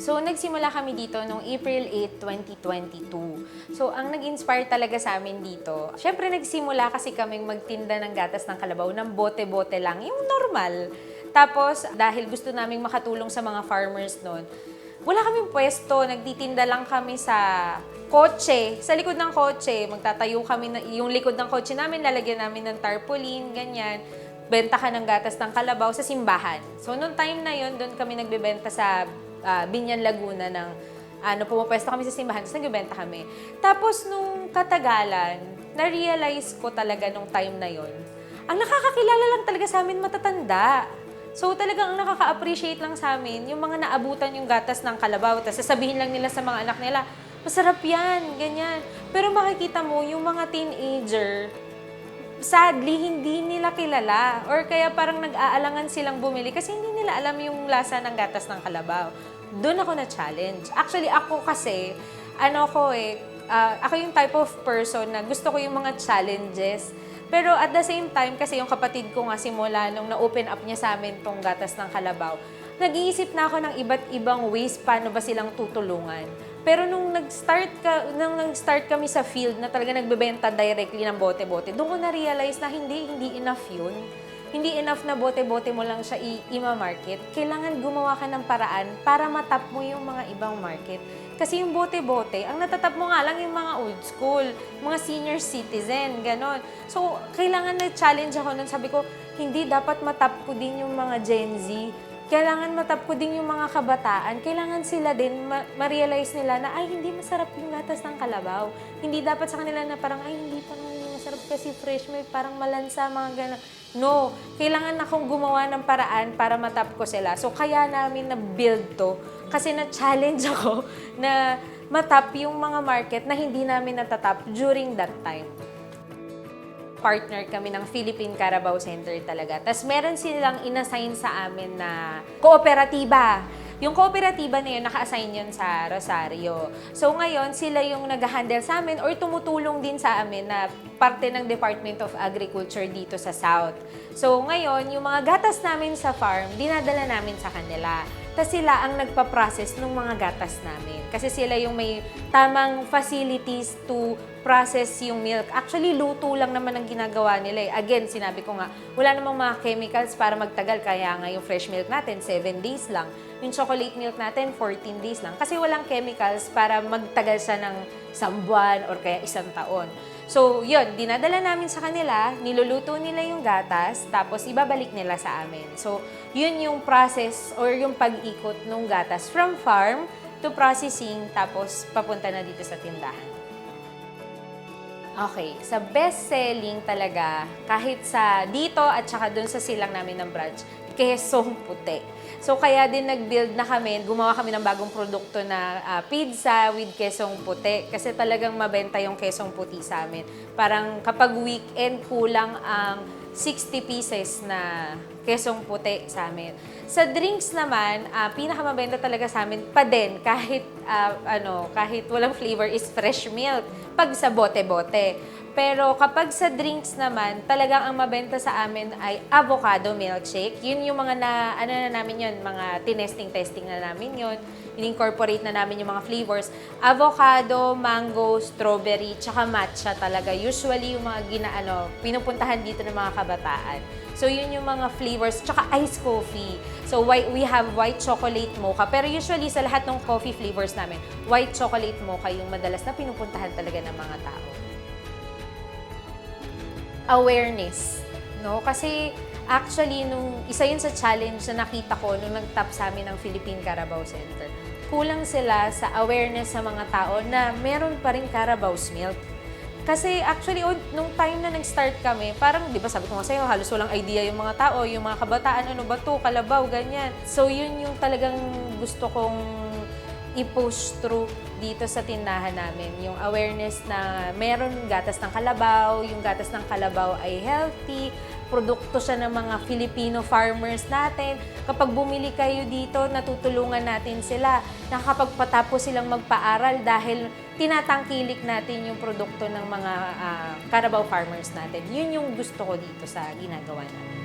So, nagsimula kami dito noong April 8, 2022. So, ang nag-inspire talaga sa amin dito, syempre nagsimula kasi kaming magtinda ng gatas ng kalabaw ng bote-bote lang, yung normal. Tapos, dahil gusto naming makatulong sa mga farmers noon, wala kaming pwesto, nagtitinda lang kami sa kotse, sa likod ng kotse, magtatayo kami, na, yung likod ng kotse namin, lalagyan namin ng tarpaulin, ganyan benta ka ng gatas ng kalabaw sa simbahan. So, noong time na yon doon kami nagbebenta sa ah, Binyan, Laguna ng ano, pumapwesto kami sa simbahan, tapos nagbebenta kami. Tapos, nung katagalan, na-realize ko talaga nung time na yon ang nakakakilala lang talaga sa amin matatanda. So, talagang ang nakaka-appreciate lang sa amin, yung mga naabutan yung gatas ng kalabaw, tapos sasabihin lang nila sa mga anak nila, masarap yan, ganyan. Pero makikita mo, yung mga teenager, sadly, hindi nila kilala. Or kaya parang nag-aalangan silang bumili kasi hindi nila alam yung lasa ng gatas ng kalabaw. Doon ako na-challenge. Actually, ako kasi, ano ko eh, ah, ako yung type of person na gusto ko yung mga challenges. Pero at the same time, kasi yung kapatid ko nga simula nung na-open up niya sa amin tong gatas ng kalabaw, nag-iisip na ako ng iba't ibang ways paano ba silang tutulungan. Pero nung nag-start ka, nung nag-start kami sa field na talaga nagbebenta directly ng bote-bote, doon ko na-realize na hindi, hindi enough yun. Hindi enough na bote-bote mo lang siya i- ima-market. Kailangan gumawa ka ng paraan para matap mo yung mga ibang market. Kasi yung bote-bote, ang natatap mo nga lang yung mga old school, mga senior citizen, ganon. So, kailangan na-challenge ako nun. Sabi ko, hindi dapat matap ko din yung mga Gen Z kailangan matap ko din yung mga kabataan. Kailangan sila din ma- ma-realize nila na ay hindi masarap yung gatas ng kalabaw. Hindi dapat sa kanila na parang ay hindi kasi fresh milk, parang malansa, mga gano'n. No, kailangan akong gumawa ng paraan para matap ko sila. So kaya namin na-build to kasi na-challenge ako na matap yung mga market na hindi namin natatap during that time partner kami ng Philippine Carabao Center talaga. Tapos meron silang inassign sa amin na kooperatiba. Yung kooperatiba na yun, naka-assign yun sa Rosario. So ngayon, sila yung nag-handle sa amin or tumutulong din sa amin na parte ng Department of Agriculture dito sa South. So ngayon, yung mga gatas namin sa farm, dinadala namin sa kanila. Tapos sila ang nagpa-process ng mga gatas namin. Kasi sila yung may tamang facilities to process yung milk. Actually, luto lang naman ang ginagawa nila. eh. Again, sinabi ko nga, wala namang mga chemicals para magtagal. Kaya nga yung fresh milk natin, 7 days lang. Yung chocolate milk natin, 14 days lang. Kasi walang chemicals para magtagal siya ng isang buwan or kaya isang taon. So, yun, dinadala namin sa kanila, niluluto nila yung gatas, tapos ibabalik nila sa amin. So, yun yung process or yung pag-ikot ng gatas from farm to processing, tapos papunta na dito sa tindahan. Okay, sa best-selling talaga, kahit sa dito at saka dun sa silang namin ng branch, kesong puti. So kaya din nag-build na kami, gumawa kami ng bagong produkto na ah, pizza with kesong puti. Kasi talagang mabenta yung kesong puti sa amin. Parang kapag weekend, kulang ang 60 pieces na kesong puti sa amin. Sa drinks naman, ah, pinakamabenta talaga sa amin pa din kahit ah, ano, kahit walang flavor is fresh milk pag sa bote-bote. Pero kapag sa drinks naman, talagang ang mabenta sa amin ay avocado milkshake. Yun yung mga na, ano na namin yun, mga tinesting-testing na namin yun. In-incorporate na namin yung mga flavors. Avocado, mango, strawberry, tsaka matcha talaga. Usually yung mga ginaano, pinupuntahan dito ng mga kabataan. So yun yung mga flavors, tsaka iced coffee. So white, we have white chocolate mocha. Pero usually sa lahat ng coffee flavors namin, white chocolate mocha yung madalas na pinupuntahan talaga ng mga tao awareness. No? Kasi actually, nung isa yun sa challenge na nakita ko nung nag-top sa amin ng Philippine Carabao Center. Kulang sila sa awareness sa mga tao na meron pa rin Carabao's milk. Kasi actually, on- nung time na nag-start kami, parang, di ba sabi ko nga sa'yo, halos walang idea yung mga tao, yung mga kabataan, ano ba to, kalabaw, ganyan. So, yun yung talagang gusto kong i-push through dito sa tindahan namin. Yung awareness na meron gatas ng kalabaw, yung gatas ng kalabaw ay healthy, produkto siya ng mga Filipino farmers natin. Kapag bumili kayo dito, natutulungan natin sila. Nakakapagpatapos silang magpaaral dahil tinatangkilik natin yung produkto ng mga ah, Carabao farmers natin. Yun yung gusto ko dito sa ginagawa natin.